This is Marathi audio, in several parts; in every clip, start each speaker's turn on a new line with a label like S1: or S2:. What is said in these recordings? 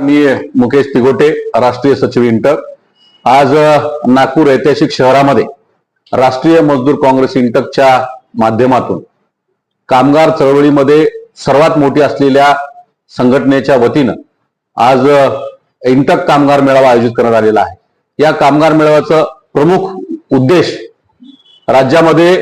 S1: मी मुकेश तिगोटे राष्ट्रीय सचिव इंटक आज नागपूर ऐतिहासिक शहरामध्ये राष्ट्रीय मजदूर काँग्रेस इंटकच्या माध्यमातून कामगार चळवळीमध्ये सर्वात मोठी असलेल्या संघटनेच्या वतीनं आज इंटक कामगार मेळावा आयोजित करण्यात आलेला आहे. या कामगार मेळाव्याचं प्रमुख उद्देश राज्यामध्ये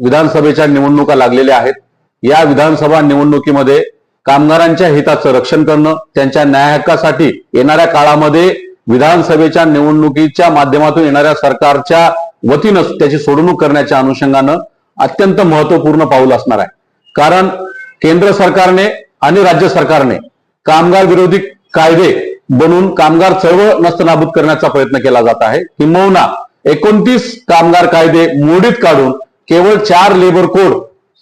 S1: विधानसभेच्या निवडणुका लागलेल्या आहेत. या विधानसभा निवडणुकीमध्ये कामगारांच्या हिताचं रक्षण करणं त्यांच्या न्यायहक्कासाठी येणाऱ्या काळामध्ये विधानसभेच्या निवडणुकीच्या माध्यमातून येणाऱ्या सरकारच्या वतीनं त्याची सोडवणूक करण्याच्या अनुषंगानं अत्यंत महत्त्वपूर्ण पाऊल असणार आहे. कारण केंद्र सरकारने आणि राज्य सरकारने कामगार विरोधी कायदे बनवून कामगार चळवळ नस्तनाबूत करण्याचा प्रयत्न केला जात आहे. किंबहुना एकोणतीस कामगार कायदे मोडीत काढून केवळ चार लेबर कोड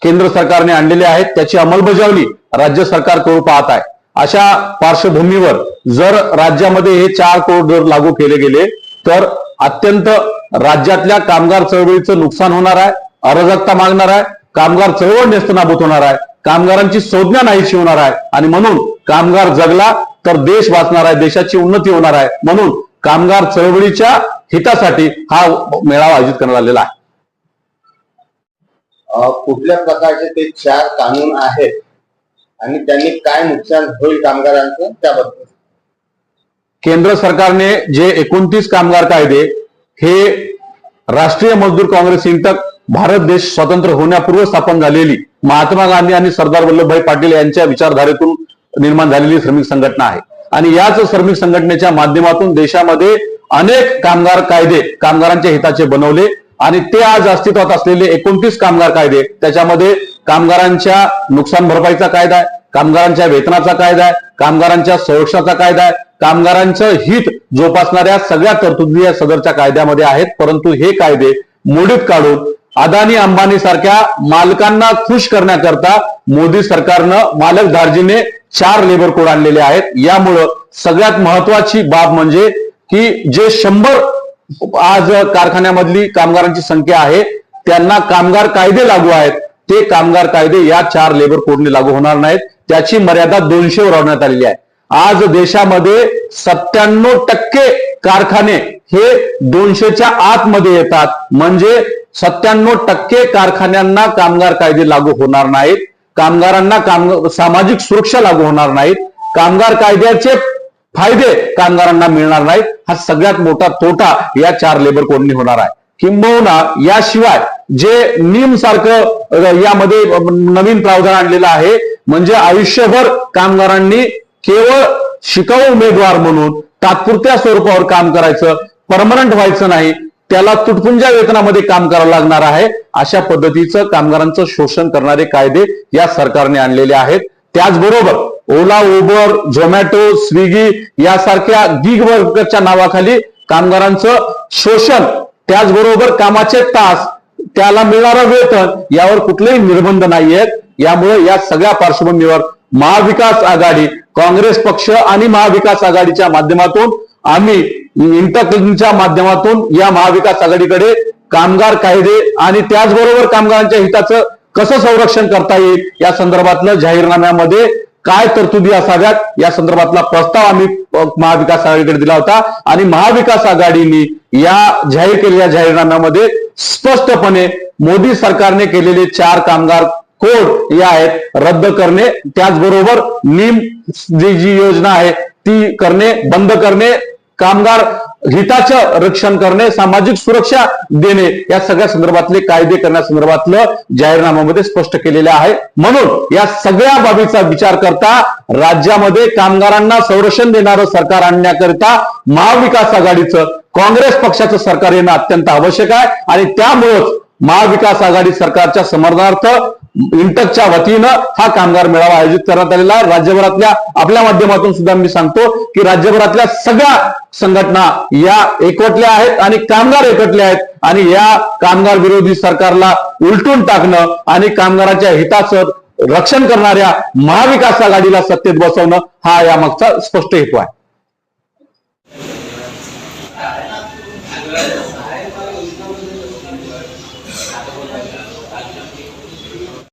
S1: केंद्र सरकारने आणलेले आहेत त्याची अंमलबजावणी राज्य सरकार करू पाहत आहे. अशा पार्श्वभूमीवर जर राज्यामध्ये हे चार करोड दर लागू केले गेले तर अत्यंत राज्यातल्या कामगार चळवळीचं नुकसान होणार आहे अराजकता मागणार आहे कामगार चळवळ नेस्तनाभूत होणार आहे कामगारांची संज्ञा नाहीशी होणार आहे आणि म्हणून कामगार जगला तर देश वाचणार आहे देशाची उन्नती होणार आहे. म्हणून कामगार चळवळीच्या हितासाठी हा मेळावा आयोजित करण्यात आलेला आहे.
S2: कुठल्या प्रकारचे ते चार कानून आहेत आणि त्यांनी काय नुकसान होईल कामगारांचं त्याबद्दल.
S1: केंद्र सरकारने जे एकोणतीस कामगार कायदे हे राष्ट्रीय मजदूर काँग्रेस चिंतक भारत देश स्वतंत्र होण्यापूर्व स्थापन झालेली महात्मा गांधी आणि सरदार वल्लभभाई पाटील यांच्या विचारधारेतून निर्माण झालेली श्रमिक संघटना आहे. आणि याच श्रमिक संघटनेच्या माध्यमातून देशामध्ये अनेक कामगार कायदे कामगारांच्या हिताचे बनवले. आणि ते आज अस्तित्वात असलेले एकोणतीस कामगार कायदे त्याच्यामध्ये कामगारांच्या नुकसान भरपाईचा कायदा आहे कामगारांच्या वेतनाचा कायदा आहे कामगारांच्या संरक्षणाचा कायदा आहे कामगारांचं हित जोपासणाऱ्या सगळ्या तरतुदी या सदरच्या कायद्यामध्ये आहेत. परंतु हे कायदे मोडीत काढून अदानी अंबानी सारख्या मालकांना खुश करण्याकरता मोदी सरकारनं मालक धार्जीने चार लेबर कोड आणलेले आहेत. यामुळं सगळ्यात महत्वाची बाब म्हणजे की जे शंभर आज कारखान्यामधली कामगारांची संख्या आहे. त्यांना कामगार कायदे लागू आहेत. ते कामगार कायदे या चार लेबर कोडने लागू होणार नाहीत. त्याची मर्यादा दोनशे वाढवण्यात आलेली आहे. आज देशामध्ये सत्त्याण्णव टक्के कारखाने हे दोनशेच्या आतमध्ये येतात. म्हणजे सत्त्याण्णव टक्के कारखान्यांना कामगार कायदे लागू होणार नाहीत. कामगारांना काम सामाजिक सुरक्षा लागू होणार नाहीत. कामगार कायद्याचे फायदे कामगारांना मिळणार नाहीत. हा सगळ्यात मोठा तोटा या चार लेबर कोडनी होणार आहे. किंबहुना याशिवाय जे नीम सारखं यामध्ये नवीन प्रावधान आणलेलं आहे म्हणजे आयुष्यभर कामगारांनी केवळ शिकाऊ उमेदवार म्हणून तात्पुरत्या स्वरूपावर काम करायचं परमनंट व्हायचं नाही त्याला तुटपुंजा वेतनामध्ये काम करावं लागणार आहे. अशा पद्धतीचं कामगारांचं शोषण करणारे कायदे या सरकारने आणलेले आहेत. त्याचबरोबर ओला उबर झोमॅटो स्विगी यासारख्या गिग वर्कच्या नावाखाली कामगारांचं शोषण त्याचबरोबर कामाचे तास त्याला मिळणारं वेतन यावर कुठलेही निर्बंध नाहीयेत. यामुळे या सगळ्या पार्श्वभूमीवर महाविकास आघाडी काँग्रेस पक्ष आणि महाविकास आघाडीच्या माध्यमातून आम्ही इंटरच्या माध्यमातून या महाविकास आघाडीकडे कामगार कायदे आणि त्याचबरोबर कामगारांच्या हिताचं कसं संरक्षण करता येईल या संदर्भातलं जाहीरनाम्यामध्ये काय तरतुदी असाव्यात? या संदर्भातला प्रस्ताव आम्ही महाविकास आघाडीकडे दिला होता. आणि महाविकास आघाडीने या जाहीर केलेल्या जाहीरनाम्यामध्ये स्पष्टपणे मोदी सरकारने केलेले चार कामगार कोड या आहेत रद्द करणे त्याचबरोबर नीम जी जी योजना आहे ती करणे बंद करणे कामगार हिताचं रक्षण करणे सामाजिक सुरक्षा देणे या सगळ्या संदर्भातले कायदे करण्यासंदर्भातलं जाहीरनाम्यामध्ये स्पष्ट केलेलं आहे. म्हणून या सगळ्या बाबीचा विचार करता राज्यामध्ये कामगारांना संरक्षण देणारं सरकार आणण्याकरिता महाविकास आघाडीचं काँग्रेस पक्षाचं सरकार येणं अत्यंत आवश्यक आहे. आणि त्यामुळंच महाविकास आघाडी सरकारच्या समर्थनार्थ इंटकच्या वतीनं हा कामगार मेळावा आयोजित करण्यात आलेला आहे. राज्यभरातल्या आपल्या माध्यमातून सुद्धा मी सांगतो की राज्यभरातल्या सगळ्या संघटना या एकवटल्या आहेत आणि कामगार एकटले आहेत. आणि या कामगार विरोधी सरकारला उलटून टाकणं आणि कामगाराच्या हिताचं रक्षण करणाऱ्या महाविकास आघाडीला सत्तेत बसवणं हा यामागचा स्पष्ट हेतू आहे.